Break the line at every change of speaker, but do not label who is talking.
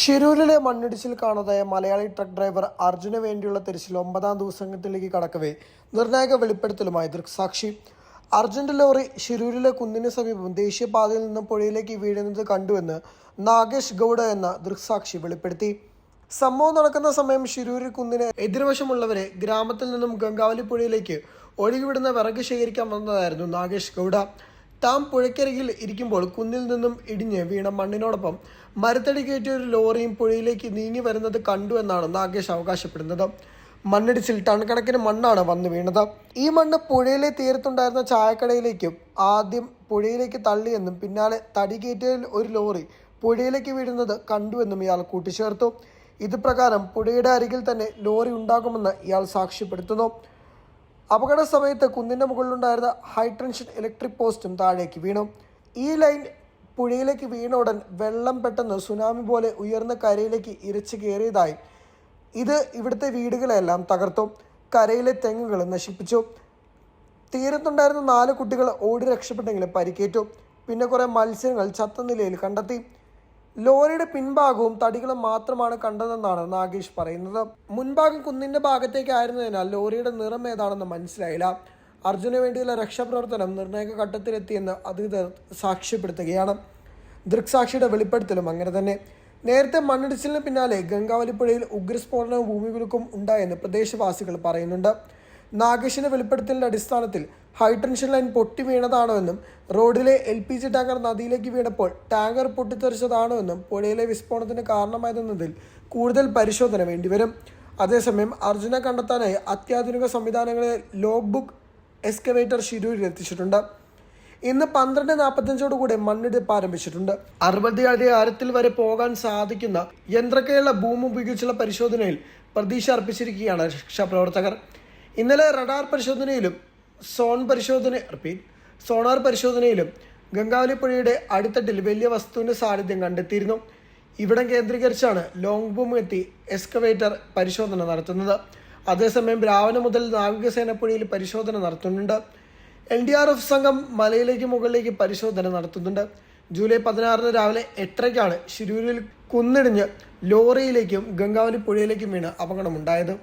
ഷിരൂരിലെ മണ്ണിടിച്ചിൽ കാണാതായ Malayali truck driver അർജുന് വേണ്ടിയുള്ള തിരച്ചിൽ ഒമ്പതാം ദിവസത്തിലേക്ക് കടക്കവേ. നിർണായക വെളിപ്പെടുത്തലുമായി ദൃക്സാക്ഷി. അർജുന്റെ ലോറി ഷിരൂരിലെ കുന്നിന് സമീപം ദേശീയപാതയിൽ നിന്നും പുഴയിലേക്ക് വീഴുന്നത് കണ്ടുവെന്ന് നാഗേഷ് ഗൗഡ എന്ന ദൃക്സാക്ഷി വെളിപ്പെടുത്തി. സംഭവം നടക്കുന്ന സമയം ഷിരൂരിൽ കുന്നിന് എതിർവശമുള്ളവരെ ഗ്രാമത്തിൽ നിന്നും ഗംഗാവലി പുഴയിലേക്ക് ഒഴുകിവിടുന്ന വിറക് ശേഖരിക്കാൻ വന്നതായിരുന്നു നാഗേഷ് ഗൌഡ. താൻ പുഴയ്ക്കരികിൽ ഇരിക്കുമ്പോൾ കുന്നിൽ നിന്നും ഇടിഞ്ഞ് വീണ മണ്ണിനോടൊപ്പം മരത്തടി കയറ്റിയ ഒരു ലോറിയും പുഴയിലേക്ക് നീങ്ങി വരുന്നത് കണ്ടു എന്നാണ് നാഗേഷ് അവകാശപ്പെടുന്നത്. മണ്ണിടിച്ചിൽ ടൺ കണക്കിന് മണ്ണാണ് വന്നു വീണത്. ഈ മണ്ണ് പുഴയിലെ തീരത്തുണ്ടായിരുന്ന ചായക്കടയിലേക്കും ആദ്യം പുഴയിലേക്ക് തള്ളിയെന്നും പിന്നാലെ തടി കയറ്റിയ ഒരു ലോറി പുഴയിലേക്ക് വീഴുന്നത് കണ്ടുവെന്നും ഇയാൾ കൂട്ടിച്ചേർത്തു. ഇത് പ്രകാരം പുഴയുടെ അരികിൽ തന്നെ ലോറി ഉണ്ടാകുമെന്ന് ഇയാൾ സാക്ഷ്യപ്പെടുത്തുന്നു. അപകട സമയത്ത് കുന്നിന്റെ മുകളിലുണ്ടായിരുന്ന ഹൈടെൻഷൻ ഇലക്ട്രിക് പോസ്റ്റും താഴേക്ക് വീണു. ഈ ലൈൻ പുഴയിലേക്ക് വീണ ഉടൻ വെള്ളം പെട്ടെന്ന് സുനാമി പോലെ ഉയർന്ന കരയിലേക്ക് ഇരച്ചു കയറിയതായി ഇത് ഇവിടുത്തെ വീടുകളെല്ലാം തകർത്തു. കരയിലെ തെങ്ങുകൾ നശിപ്പിച്ചു. തീരത്തുണ്ടായിരുന്ന നാല് കുട്ടികൾ ഓടി രക്ഷപ്പെട്ടെങ്കിലും പരിക്കേറ്റു. പിന്നെ കുറേ മത്സ്യങ്ങൾ ചത്ത നിലയിൽ കണ്ടെത്തി. ലോറിയുടെ പിൻഭാഗവും തടികളും മാത്രമാണ് കണ്ടതെന്നാണ് നാഗേഷ് പറയുന്നത്. മുൻഭാഗം കുന്നിന്റെ ഭാഗത്തേക്കായിരുന്നതിനാൽ ലോറിയുടെ നിറം ഏതാണെന്ന് മനസ്സിലായില്ല. അർജുന് വേണ്ടിയുള്ള രക്ഷാപ്രവർത്തനം നിർണായക ഘട്ടത്തിലെത്തിയെന്ന് അധികൃതർ സാക്ഷ്യപ്പെടുത്തുകയാണ്. ദൃക്സാക്ഷിയുടെ വെളിപ്പെടുത്തലും അങ്ങനെ തന്നെ. നേരത്തെ മണ്ണിടിച്ചിലിന് പിന്നാലെ ഗംഗാവലിപ്പുഴയിൽ ഉഗ്രസ്ഫോടനവും ഭൂമികുലുക്കും ഉണ്ടായെന്ന് പ്രദേശവാസികൾ പറയുന്നുണ്ട്. നാഗേഷിന്റെ വെളിപ്പെടുത്തലിന്റെ അടിസ്ഥാനത്തിൽ ഹൈടെൻഷൻ ലൈൻ പൊട്ടി വീണതാണോ എന്നും റോഡിലെ എൽ പി ജി ടാങ്കർ നദിയിലേക്ക് വീണപ്പോൾ ടാങ്കർ പൊട്ടിത്തെറിച്ചതാണോ എന്നും പുഴയിലെ വിസ്ഫോടനത്തിന് കാരണമായതെന്നതിൽ കൂടുതൽ പരിശോധന വേണ്ടിവരും. അതേസമയം അർജുനെ കണ്ടെത്താനായി അത്യാധുനിക സംവിധാനങ്ങളെ ലോഗ് ബുക്ക് എക്സ്കവേറ്റർ ഷിരൂരിൽ എത്തിച്ചിട്ടുണ്ട്. ഇന്ന് പന്ത്രണ്ട് നാൽപ്പത്തഞ്ചോടുകൂടെ മണ്ണെടുപ്പ് ആരംഭിച്ചിട്ടുണ്ട്. അറുപത് അടി ആരത്തിൽ വരെ പോകാൻ സാധിക്കുന്ന യന്ത്രക്കയുള്ള ഭൂമി ഉപയോഗിച്ചുള്ള പരിശോധനയിൽ പ്രതീക്ഷ അർപ്പിച്ചിരിക്കുകയാണ് രക്ഷാപ്രവർത്തകർ. ഇന്നലെ റഡാർ പരിശോധനയിലും സോൺ പരിശോധന റിപ്പീറ്റ് സോണാർ പരിശോധനയിലും ഗംഗാവലി പുഴയുടെ അടിത്തട്ടിൽ വലിയ വസ്തുവിന്റെ സാന്നിധ്യം കണ്ടെത്തിയിരുന്നു. ഇവിടം കേന്ദ്രീകരിച്ചാണ് ലോങ് ബൂം എത്തി എക്സ്കവേറ്റർ പരിശോധന നടത്തുന്നത്. അതേസമയം രാവിലെ മുതൽ നാവികസേന പുഴയിൽ പരിശോധന നടത്തുന്നുണ്ട്. എൽ ഡി ആർ എഫ് സംഘം മലയിലേക്ക് മുകളിലേക്ക് പരിശോധന നടത്തുന്നുണ്ട്. ജൂലൈ പതിനാറിന് രാവിലെ എട്ടരയ്ക്കാണ് ശിരൂരിൽ കുന്നിടിഞ്ഞ് ലോറിയിലേക്കും ഗംഗാവലി പുഴയിലേക്കും വീണ് അപകടമുണ്ടായത്.